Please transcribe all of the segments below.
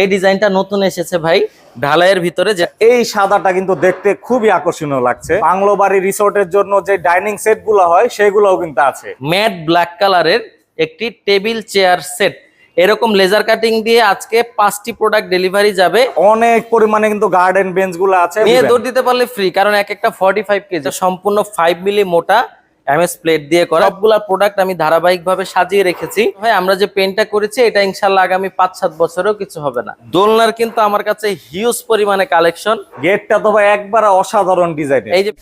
এই ডিজাইনটা নতুন এসেছে ভাই। ঢালাইয়ের ভিতরে যে এই সাদাটা কিন্তু দেখতে খুবই আকর্ষণীয় লাগছে। বাংলো বাড়ি রিসোর্টের জন্য যে ডাইনিং সেটগুলো হয় সেগুলোও কিন্তু আছে। ম্যাট ব্ল্যাক কালারের একটি টেবিল চেয়ার সেট। এরকম লেজার কাটিং দিয়ে আজকে পাঁচটি প্রোডাক্ট ডেলিভারি যাবে। অনেক পরিমাণে কিন্তু গার্ডেন বেঞ্চগুলো আছে নিয়ে দৌড় দিতে পারলে ফ্রি কারণ এক একটা ফর্টি ফাইভ কেজি। সম্পূর্ণ ফাইভ মিলি মোটা এমএস প্লেট দিয়ে করা। সবগুলা প্রোডাক্ট আমি ধারাবাহিকভাবে সাজিয়ে রেখেছি। ভাই আমরা যে পেনটা করেছি এটা ইনশাল্লাহ আগামী পাঁচ সাত বছরেও কিছু হবে না। দোলনার কিন্তু আমার কাছে হিউজ পরিমাণে কালেকশন গেটটা তো ভাই একবার অসাধারণ ডিজাইন এই যে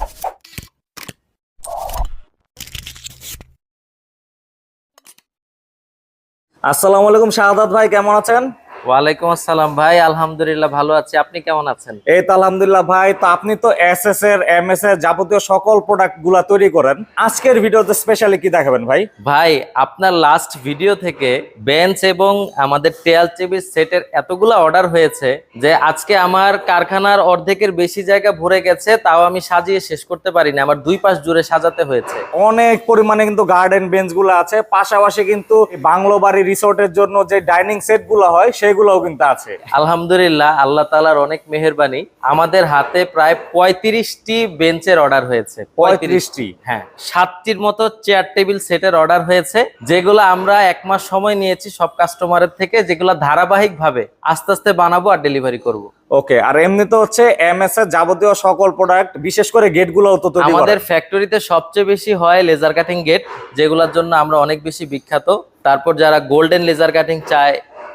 আসসালামু আলাইকুম শাহাদাত ভাই কেমন আছেন? ওয়ালাইকুম আসসালাম ভাই আলহামদুলিল্লাহ ভালো আছি। আপনি কেমন আছেন? এই তো আলহামদুলিল্লাহ ভাই তো আপনি তো এস এস এর এম এস এর যাবতীয় সকল প্রোডাক্টগুলা তৈরি করেন। আজকের ভিডিওতে স্পেশালি কি দেখাবেন ভাই? ভাই আপনার লাস্ট ভিডিও থেকে বেঞ্চ এবং আমাদের টেয়াল টেবিল সেটের এতগুলা অর্ডার হয়েছে যে আজকে আমার কারখানার অর্ধেকের বেশি জায়গা ভরে গেছে তাও আমি সাজিয়ে শেষ করতে পারিনি। আমার দুই পাশ জুড়ে সাজাতে হয়েছে। অনেক পরিমাণে কিন্তু গার্ডেন বেঞ্চগুলো আছে। পাশাপাশি কিন্তু বাংলো বাড়ি রিসোর্টের জন্য যে ডাইনিং সেটগুলো হয় সেগুলোও কিন্তু আছে। আলহামদুলিল্লাহ আল্লাহ তালার অনেক মেহেরবানি। আমাদের হাতে প্রায় পঁয়ত্রিশটি বেঞ্চের অর্ডার হয়েছে। পঁয়ত্রিশটি? হ্যাঁ। সাতটির মতো চেয়ার টেবিল সেটের অর্ডার হয়েছে যেগুলো আমরা এক মাস সময় নিয়েছি সব কাস্টমারের থেকে যেগুলো ধারাবাহিক ভাবে আস্তে আস্তে বানাবো আর ডেলিভারি করব। ওকে আর এমনি তো হচ্ছে এম এস এর যাবতীয় সকল প্রোডাক্ট বিশেষ করে গেট গুলোও তো আমাদের ফ্যাক্টরিতে সবচেয়ে বেশি হয় লেজার কাটিং গেট যেগুলোর জন্য আমরা অনেক বেশি বিখ্যাত। তারপর যারা গোল্ডেন লেজার কাটিং চায়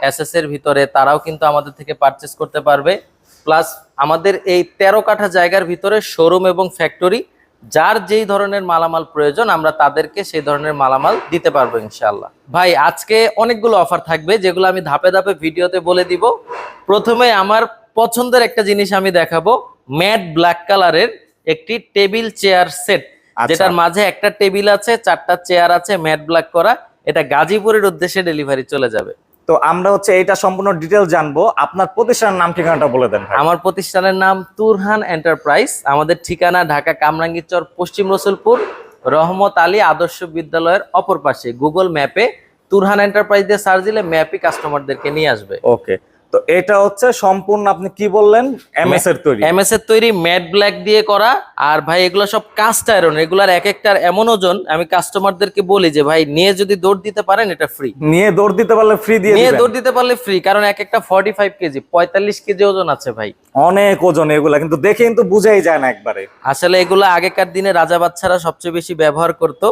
এসএস এর ভিতরে তারাও কিন্তু আমাদের থেকে পারচেস করতে পারবে। প্লাস আমাদের এই তেরো কাঠা জায়গার ভিতরে শোরুম এবং ফ্যাক্টরি যার যেই ধরনের মালামাল প্রয়োজন আমরা তাদেরকে সেই ধরনের মালামাল দিতে পারব ইনশাল্লাহ ভাই আজকে অনেকগুলো অফার থাকবে যেগুলো আমি ধাপে ধাপে ভিডিওতে বলে দিব। প্রথমে আমার পছন্দের একটা জিনিস আমি দেখাবো ম্যাট ব্ল্যাক কালারের একটি টেবিল চেয়ার সেট। যেটার মাঝে একটা টেবিল আছে চারটা চেয়ার আছে ম্যাট ব্ল্যাক করা। এটা গাজীপুরের উদ্দেশ্যে ডেলিভারি চলে যাবে। তো আমরা হচ্ছে এটা সম্পূর্ণ ডিটেল জানব। আপনার প্রতিষ্ঠানের নাম ঠিকানাটা বলে দেন আমার প্রতিষ্ঠানের নাম তুরহান এন্টারপ্রাইজ। আমাদের ঠিকানা ঢাকা কামরাঙ্গীরচর পশ্চিম রসুলপুর। রহমত আলী আদর্শ বিদ্যালয়ের অপর পাশে গুগল ম্যাপে তুরহান এন্টারপ্রাইজ দিয়ে সার্চ দিলে ম্যাপই কাস্টমারদেরকে নিয়ে আসবে। ওকে তো এটা হচ্ছে সম্পূর্ণ আপনি কি বললেন? এম এস এর তৈরি। এমএস এর তৈরি ম্যাট ব্ল্যাক দিয়ে করা। আর ভাই এগুলো সব কাস্ট আয়রন। এগুলার এক একটার এমন ওজন আমি কাস্টমারদেরকে বলি যে ভাই নিয়ে যদি দৌড় দিতে পারেন এটা ফ্রি নিয়ে দৌড় দিতে পারলে ফ্রি দিয়ে নিয়ে দৌড় দিতে পারলে ফ্রি কারণ এক একটা ফর্টি ফাইভ কেজি পঁয়তাল্লিশ কেজি ওজন আছে ভাই। অনেক ওজন এগুলা কিন্তু দেখে কিন্তু বুঝাই যায় না একবারে। আসলে এগুলো আগেকার দিনে রাজা বাচ্চারা সবচেয়ে বেশি ব্যবহার করত।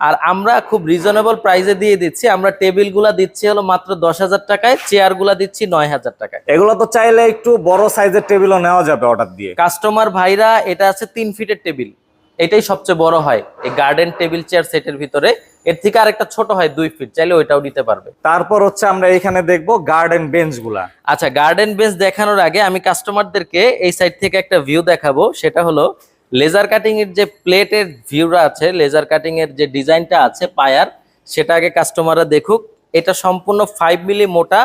আর আমরা খুব রিজনেবল প্রাইসে দিয়ে দিচ্ছি। আমরা টেবিলগুলা দিচ্ছি হলো মাত্র দশ হাজার টাকায় চেয়ারগুলা দিচ্ছি নয় হাজার টাকায়। এগুলো তো চাইলে একটু বড় সাইজের টেবিলও নেওয়া যাবে অর্ডার দিয়ে। কাস্টমার ভাইরা এটা আছে তিন ফিটের টেবিল এটাই সবচেয়ে বড় হয় এই গার্ডেন টেবিল চেয়ার সেটের ভিতরে। এর থেকে আরেকটা ছোট হয় দুই ফিট চাইলে ওইটাও নিতে পারবে। তারপর হচ্ছে আমরা এখানে দেখব গার্ডেন বেঞ্চগুলা। আচ্ছা গার্ডেন বেঞ্চ দেখানোর আগে আমি কাস্টমারদেরকে এই সাইড থেকে একটা ভিউ দেখাবো সেটা হলো লেজার কাটিং এর যে প্লেটের ভিউরা আছে লেজার কাটিং এর যে ডিজাইনটা আছে পায়ার সেটা আগে কাস্টমাররা দেখুক। এটা সম্পূর্ণ ফাইভ মিলি মোটা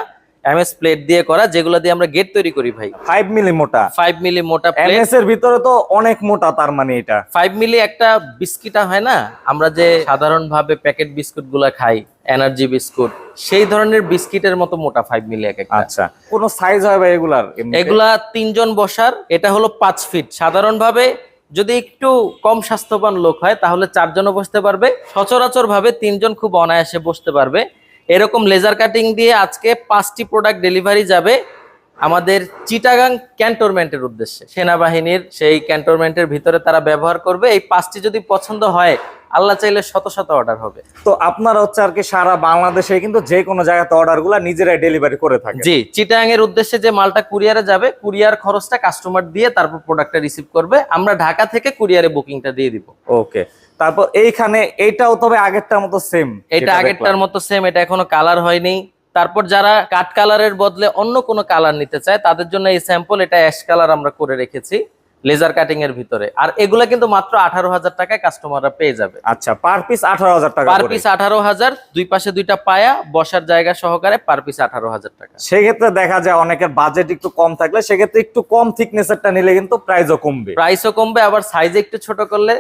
এমএস প্লেট দিয়ে করা যেগুলো দিয়ে আমরা গেট তৈরি করি ভাই। ফাইভ মিলি মোটা। ফাইভ মিলি মোটা প্লেট এস এর ভিতরে তো অনেক মোটা তার মানে এটা। ফাইভ মিলি একটা বিস্কিটা হয় না? আমরা যে সাধারণভাবে প্যাকেট বিস্কুটগুলা খাই এনার্জি বিস্কুট সেই ধরনের বিস্কিটের মতো মোটা ফাইভ মিলি এক একটা। আচ্ছা কোন সাইজ হয় ভাই এগুলার? এগুলা তিনজন বসার এটা হলো পাঁচ ফিট সাধারণভাবে যদি একটু কম স্বাস্থ্যবান লোক হয়, তাহলে চারজনও বসতে পারবে। সচরাচর ভাবে তিনজন খুব অনায়াসে বসতে পারবে। এরকম লেজার কাটিং দিয়ে আজকে পাঁচটি প্রোডাক্ট ডেলিভারি যাবে। আমাদের চিটাগাং ক্যান্টনমেন্টের উদ্দেশ্যে। সেনাবাহিনীর সেই ক্যান্টনমেন্টের ভিতরে তারা ব্যবহার করবে। এই পাঁচটি যদি পছন্দ হয় আল্লাহ চাইলে শত শত অর্ডার হবে। তো আপনারা হচ্ছে আর কি সারা বাংলাদেশে কিন্তু যে কোনো জায়গাতে অর্ডারগুলা নিজেরাই ডেলিভারি করে থাকে জি চিটাং এর উদ্দেশ্যে যে মালটা কুরিয়ারে যাবে কুরিয়ার খরচটা কাস্টমার দিয়ে তারপর প্রোডাক্টটা রিসিভ করবে। আমরা ঢাকা থেকে কুরিয়ারে বুকিংটা দিয়ে দিব। ওকে তারপর এইখানে এটাও তবে আগেরটার মতো সেম এটা আগেরটার মতো সেম এটা এখনও কালার হয়নি। তারপর যারা কাট কালারের বদলে অন্য কোনো কালার নিতে চায় তাদের জন্য এই স্যাম্পল এটা অ্যাশ কালার আমরা করে রেখেছি লেজার কাটিং এর ভিতরে। আর এগুলা কিন্তু মাত্র আঠারো হাজার টাকায় কাস্টমাররা পেয়ে যাবে। আচ্ছা পার পিস আঠারো হাজার টাকা পার পিস আঠারো হাজার দুই পাশে দুইটা পায়া বসার জায়গা সহকারে পার পিস আঠারো হাজার টাকা। সেক্ষেত্রে দেখা যায় অনেকের বাজেট একটু কম থাকলে সেক্ষেত্রে একটু কম থিকনেসেরটা নিলে কিন্তু প্রাইসও কমবে। প্রাইসও কমবে আবার সাইজ একটু ছোট করলে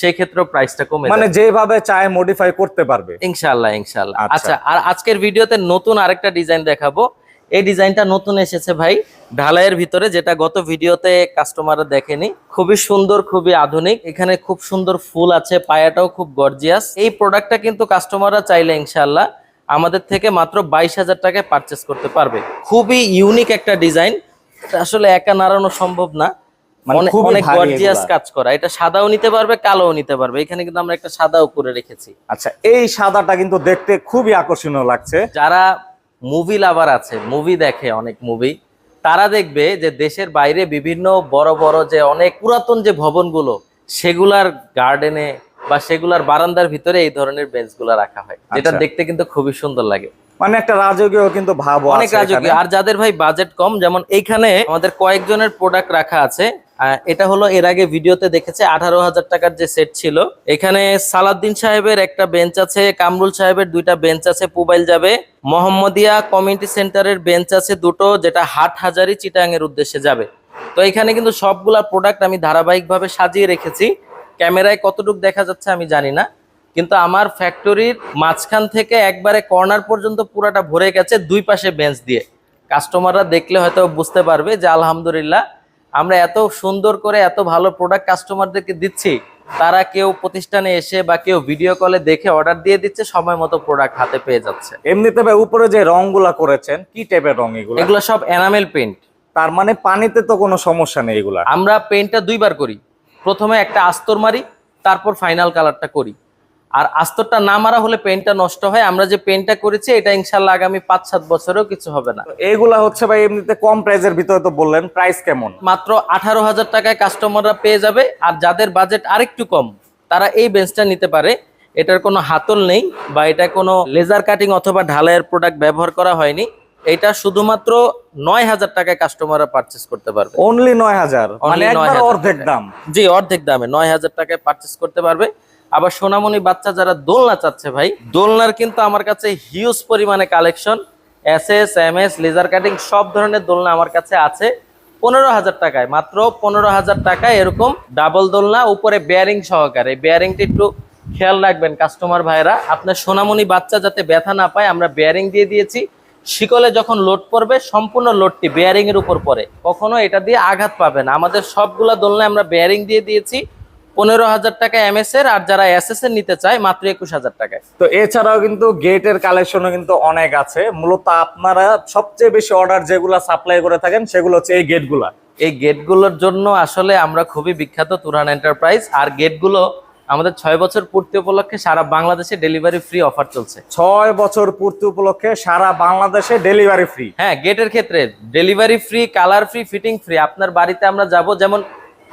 সেই ক্ষেত্রেও প্রাইসটা কমে মানে যেভাবে চায় মডিফাই করতে পারবে। ইনশাল্লাহ ইনশাল্লাহ আচ্ছা। আচ্ছা আর আজকের ভিডিওতে নতুন আরেকটা ডিজাইন দেখাবো। এই ডিজাইনটা নতুন এসেছে ভাই ঢালাইয়ের ভিতরে যেটা গত ভিডিওতে কাস্টমাররা দেখেনি। খুবই সুন্দর খুবই আধুনিক। এখানে খুব সুন্দর ফুল আছে পায়াটাও খুব গর্জিয়াস এই প্রোডাক্টটা কিন্তু কাস্টমাররা চাইলে ইনশাল্লাহ আমাদের থেকে মাত্র বাইশ হাজার টাকায় পারচেস করতে পারবে। খুবই ইউনিক একটা ডিজাইন আসলে একা নাড়ানো সম্ভব না। অনেক খুবই অনেক ভারী গর্জিয়াস কাজ করা। এটা সাদাও নিতে পারবে কালোও নিতে পারবে। এখানে কিন্তু আমরা একটা সাদাও করে রেখেছি। আচ্ছা এই সাদাটা কিন্তু দেখতে খুবই আকর্ষণীয় লাগছে। যারা মুভি লাভার আছে মুভি দেখে অনেক মুভি তারা দেখবে যে দেশের বাইরে বিভিন্ন বড় বড় যে অনেক পুরাতন যে ভবনগুলো সেগুলার গার্ডেনে বা সেগুলার বারান্দার ভিতরে এই ধরনের বেঞ্চগুলো রাখা হয় যেটা আচ্ছা। দেখতে কিন্তু খুবই সুন্দর লাগে। মানে একটা রাজকীয় কিন্তু ভাব অনেক রাজকীয়। আর যাদের ভাই বাজেট কম যেমন এইখানে আমাদের কয়েকজনের প্রোডাক্ট রাখা আছে এটা হলো এর আগে ভিডিওতে দেখেছে আঠারো হাজার টাকার যে সেট ছিল। এখানে সালাদ্দিন সাহেবের একটা বেঞ্চ আছে কামরুল সাহেবের দুইটা বেঞ্চ আছে পুবাইল যাবে। মোহাম্মদিয়া কমিউনিটি সেন্টারের বেঞ্চ আছে দুটো যেটা হাট হাজারি চিটাং এর উদ্দেশ্যে যাবে। তো এখানে কিন্তু সবগুলা প্রোডাক্ট আমি ধারাবাহিকভাবে সাজিয়ে রেখেছি। ক্যামেরায় কতটুকু দেখা যাচ্ছে আমি জানি না। কিন্তু আমার ফ্যাক্টরির মাঝখান থেকে একবারে কর্নার পর্যন্ত পুরাটা ভরে গেছে দুই পাশে বেঞ্চ দিয়ে। কাস্টমাররা দেখলে হয়তো বুঝতে পারবে যে আলহামদুলিল্লাহ আমরা এত সুন্দর করে এত ভালো প্রোডাক্ট কাস্টমারদেরকে দিচ্ছি তারা কেউ প্রতিষ্ঠানে এসে বা কেউ ভিডিও কলে দেখে অর্ডার দিয়ে দিচ্ছে সময় মতো প্রোডাক্ট হাতে পেয়ে যাচ্ছে। এমনিতে ভাই উপরে যে রংগুলা করেছেন কি টাইপের রং এগুলো? এগুলো সব এনামেল পেন্ট তার মানে পানিতে তো কোনো সমস্যা নেই এগুলা? আমরা পেন্টটা দুইবার করি। প্রথমে একটা আস্তর মারি তারপর ফাইনাল কালারটা করি। আর আস্তরটা না মারা হলে পেনটা নষ্ট হয়। আমরা যে পেনটা করেছি এটা ইনশাল্লাহ আগামী পাঁচ সাত বছরেও কিছু হবে না। এইগুলা হচ্ছে ভাই এমনিতে কম প্রাইসের ভিতরে তো বললেন প্রাইস কেমন? মাত্র আঠারো হাজার টাকায় কাস্টমাররা পেয়ে যাবে আর যাদের বাজেট আরেকটু কম তারা এই বেঞ্চটা নিতে পারে। এটার কোনো হাতল নেই বা এটা কোনো লেজার কাটিং অথবা ঢালাইয়ের প্রোডাক্ট ব্যবহার করা হয়নি। এটা শুধুমাত্র নয় হাজার টাকায় কাস্টমাররা পারচেস করতে পারবে। অনলি নয় হাজার? মানে Only একবার 9,000 অর্ধেক দাম। জি অর্ধেক দামে নয় হাজার টাকায় পারচেস করতে পারবে। আবার সোনামণি বাচ্চা যারা দোলনা চাচ্ছে ভাই, দোলনার কিন্তু আমার কাছে হিউজ পরিমাণে collection S S M S laser cutting সব ধরনের দোলনা আমার কাছে আছে। পনেরো হাজার টাকায়, মাত্র পনেরো হাজার টাকায় এরকম ডাবল দোলনা, উপরে বেয়ারিং সহকারে। বেয়ারিংটা একটু খেয়াল রাখবেন কাস্টমার ভাইরা আপনার সোনামণি বাচ্চা যাতে ব্যথা না পায়, আমরা বেয়ারিং দিয়ে দিয়েছি। শিকলে যখন লোড পড়বে, সম্পূর্ণ লোডটি বেয়ারিং এর উপর পড়ে। কখনো এটা দিয়ে আঘাত পাবে না। আমাদের সবগুলা দোলনায় আমরা বেয়ারিং দিয়ে দিয়েছি। পনেরো হাজার টাকা এমএস এর আর যারা এস এস এর নিতে চায় মাত্র একুশ হাজার টাকায়। তো এছাড়াও কিন্তু গেটের কালেকশনও কিন্তু অনেক আছে। মূলত আপনারা সবচেয়ে বেশি অর্ডার যেগুলা সাপ্লাই করে থাকেন সেগুলো হচ্ছে এই গেটগুলা এই গেটগুলোর জন্য আসলে আমরা খুবই বিখ্যাত তুরহান এন্টারপ্রাইজ আর গেটগুলো আমাদের ছয় বছর পূর্তি উপলক্ষে সারা বাংলাদেশে ডেলিভারি ফ্রি অফার চলছে। ছয় বছর পূর্তি উপলক্ষে সারা বাংলাদেশে ডেলিভারি ফ্রি হ্যাঁ গেটের ক্ষেত্রে delivery free colour free fitting free আপনার বাড়িতে আমরা যাব যেমন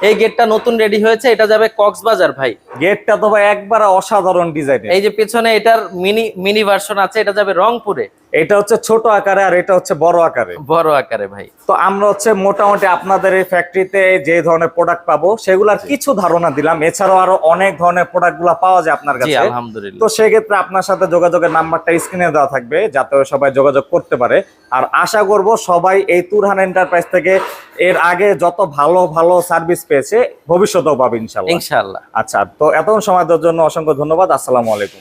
এই গেটটা নতুন রেডি হয়েছে এটা যাবে কক্সবাজার ভাই। গেটটা তো ভাই একবার অসাধারণ ডিজাইন এই যে পেছনে এটার মিনি মিনি ভার্সন আছে এটা যাবে রংপুরে। এটা হচ্ছে ছোট আকারে আর এটা হচ্ছে বড় আকারে। বড় আকারে ভাই। তো আমরা হচ্ছে মোটামুটি আপনাদের এই ফ্যাক্টরিতে যে ধরনের প্রোডাক্ট পাবো সেগুলার কিছু ধারণা দিলাম। এছাড়াও আরও অনেক ধরনের প্রোডাক্টগুলা পাওয়া যায় আপনার কাছে। আলহামদুলিল্লাহ। তো সেক্ষেত্রে আপনার সাথে যোগাযোগের নাম্বারটা স্ক্রিনে দেওয়া থাকবে যাতে সবাই যোগাযোগ করতে পারে। আর আশা করব সবাই এই তুরহান এন্টারপ্রাইজ থেকে এর আগে যত ভালো ভালো সার্ভিস পেয়েছে ভবিষ্যতেও পাবে ইনশাল্লাহ ইনশাআল্লাহ। আচ্ছা তো এত সময় দেওয়ার জন্য অসংখ্য ধন্যবাদ। আসসালামু আলাইকুম।